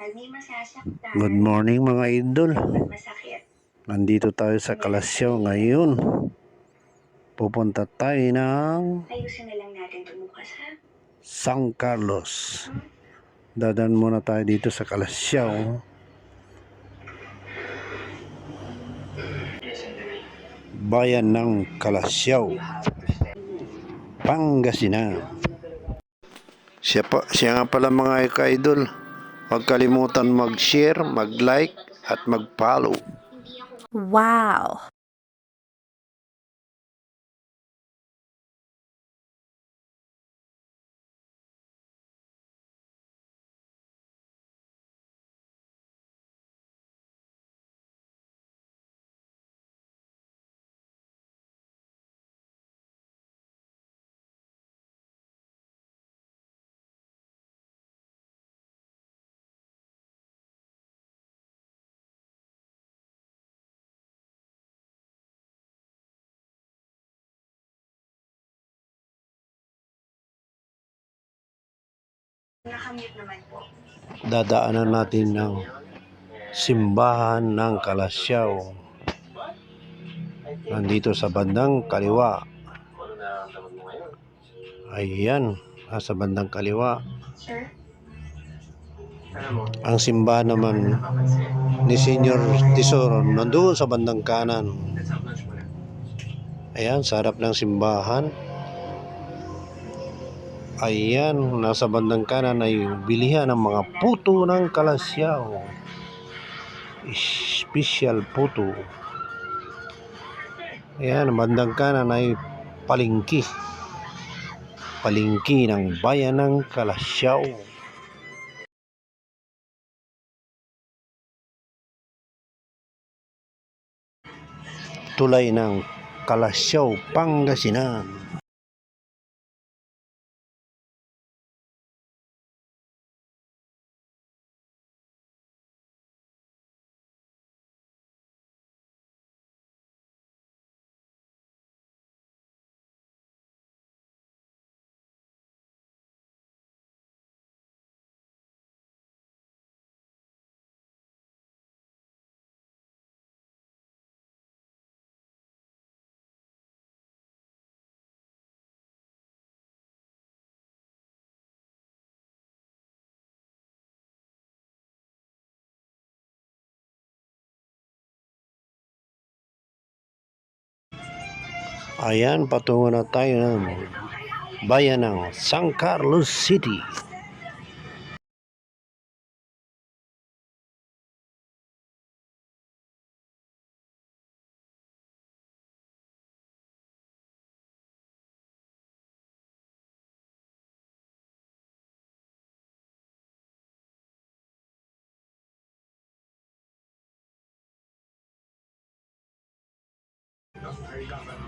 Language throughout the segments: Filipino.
Good morning mga idol. Nandito tayo sa Kalasyaw ngayon. Pupunta tayo ng ayusin na lang natin bukas ha. San Carlos. Dadan muna tayo dito sa Kalasyaw. Bayan ng Kalasyaw. Pangasinan. Siya, pa, siya nga pala mga ka-idol. Huwag kalimutan mag-share, mag-like, at mag-follow. Wow. Nakamute naman po. dadaanan natin ng simbahan ng Kalasyaw. Nandito sa bandang kaliwa. Ayan, nasa bandang kaliwa. Sir? Ang simbahan naman ni Senior Tesoro nandoon sa bandang kanan. Ayan, sa harap ng simbahan. Ayan, nasa bandang kanan ay bilihan ng mga puto ng Kalasyaw. Special puto. Ayan, bandang kanan ay palingki. Palingki ng bayan ng Kalasyaw. Tulay ng Kalasyaw, Pangasinan. Ayan, patungo na tayo ng bayan ng San Carlos City.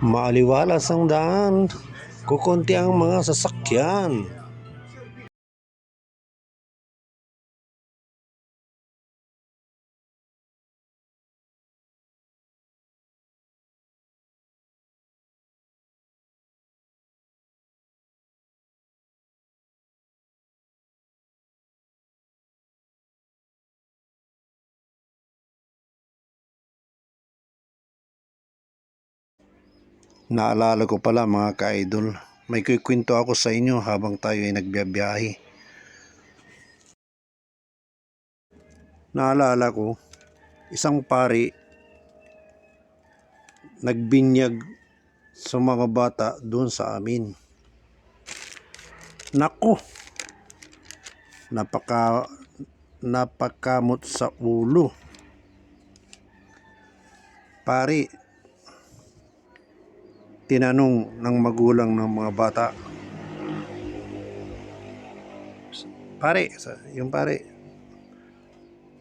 Maaliwalas ang daan. Kukunti ang mga sasakyan. Naalala ko pala mga ka-idol, may kukwento ako sa inyo habang tayo ay nagbiyabiyahe. Naalala ko, isang pari nagbinyag sa mga bata doon sa amin. Nako! Napaka napakamot sa ulo. Pari, tinanong ng magulang ng mga bata. Pare, yung pare,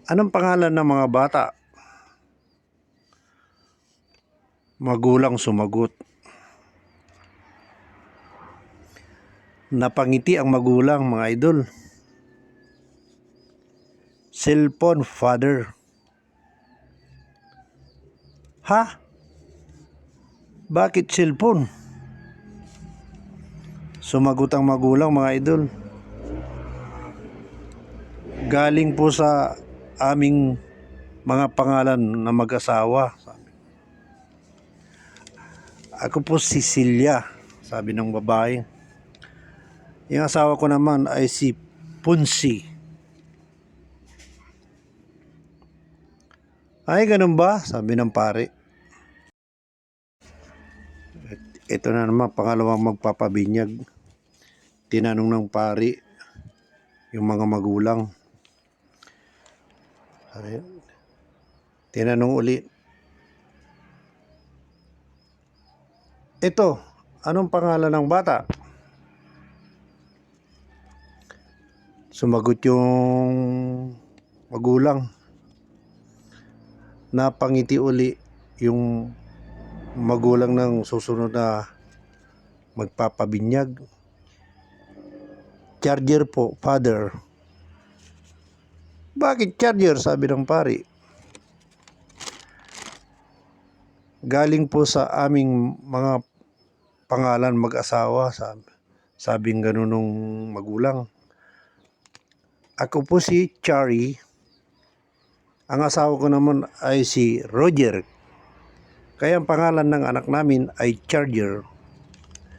anong pangalan ng mga bata? Magulang sumagot. Napangiti ang magulang, mga idol. Cellphone father. Ha? Bakit cellphone? Sumagot ang magulang mga idol. Galing po sa aming mga pangalan na mag-asawa. Ako po si Celia, sabi ng babae. Yung asawa ko naman ay si Punsi. Ay, ganun ba? Sabi ng pare. Ito na naman, pangalawang magpapabinyag. Tinanong ng pari yung mga magulang. Tinanong uli. Ito, anong pangalan ng bata? Sumagot yung magulang. Napangiti uli yung magulang ng susunod na magpapabinyag. Charger po, father. Bakit charger? Sabi ng pari. Galing po sa aming mga pangalan mag-asawa, sabi, sabing ganun nung magulang. Ako po si Chari. Ang asawa ko naman ay si Roger. Kaya ang pangalan ng anak namin ay Charger.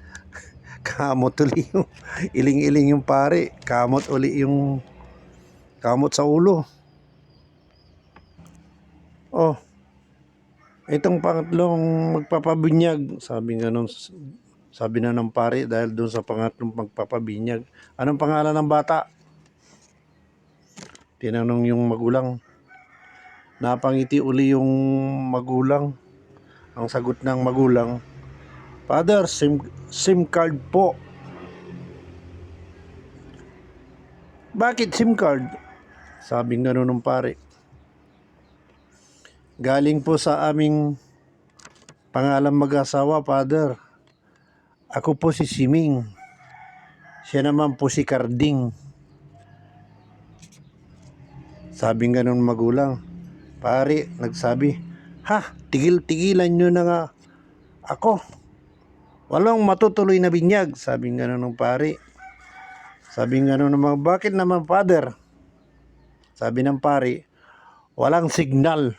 Kamot uli yung iling-iling yung pare. Kamot uli yung kamot sa ulo. Oh. Itong pangatlong magpapabinyag, sabi nga nung sabi na ng pare dahil doon sa pangatlong magpapabinyag. Anong pangalan ng bata? Tinanong yung magulang. Napangiti uli yung magulang. Ang sagot ng magulang, Father, SIM, SIM card po. Bakit SIM card? Sabi nga nun ng pare. Galing po sa aming pangalan mag-asawa, Father. Ako po si Siming. Siya naman po si Carding. Sabi nga nung magulang, pare, nagsabi, ha, tigil-tigilan nyo na nga ako. Walang matutuloy na binyag, sabi nga nung pare. Sabi nga nung mga, bakit naman father? Sabi ng pare, walang signal.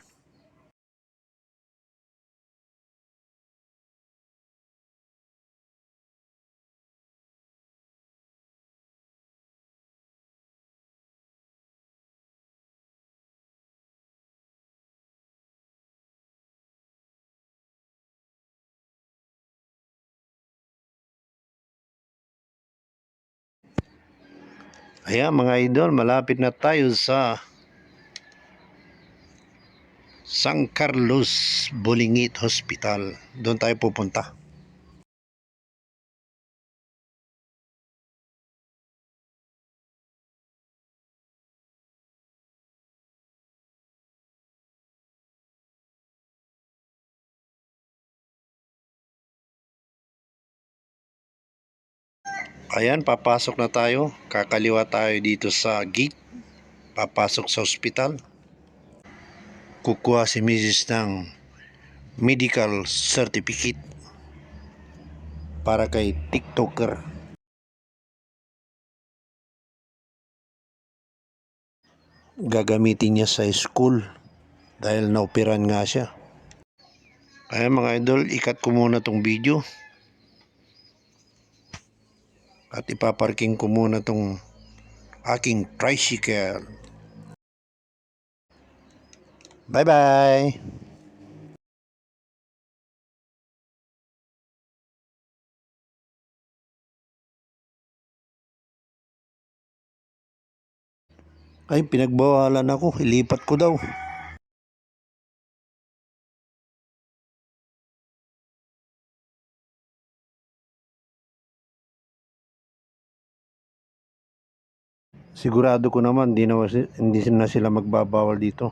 Ayan mga idol, malapit na tayo sa San Carlos Bolingit Hospital. Doon tayo pupunta. Ayan, papasok na tayo. Kakaliwa tayo dito sa gate. Papasok sa ospital. Kukuha si Mrs. ng medical certificate para kay TikToker. Gagamitin niya sa school dahil naoperan nga siya. Kaya mga idol, ikat ko muna tong video. At ipaparking ko muna tong aking tricycle. Bye-bye! Ay, pinagbawalan ako. Ilipat ko daw. Sigurado ko naman, di na, hindi na sila magbabawal dito.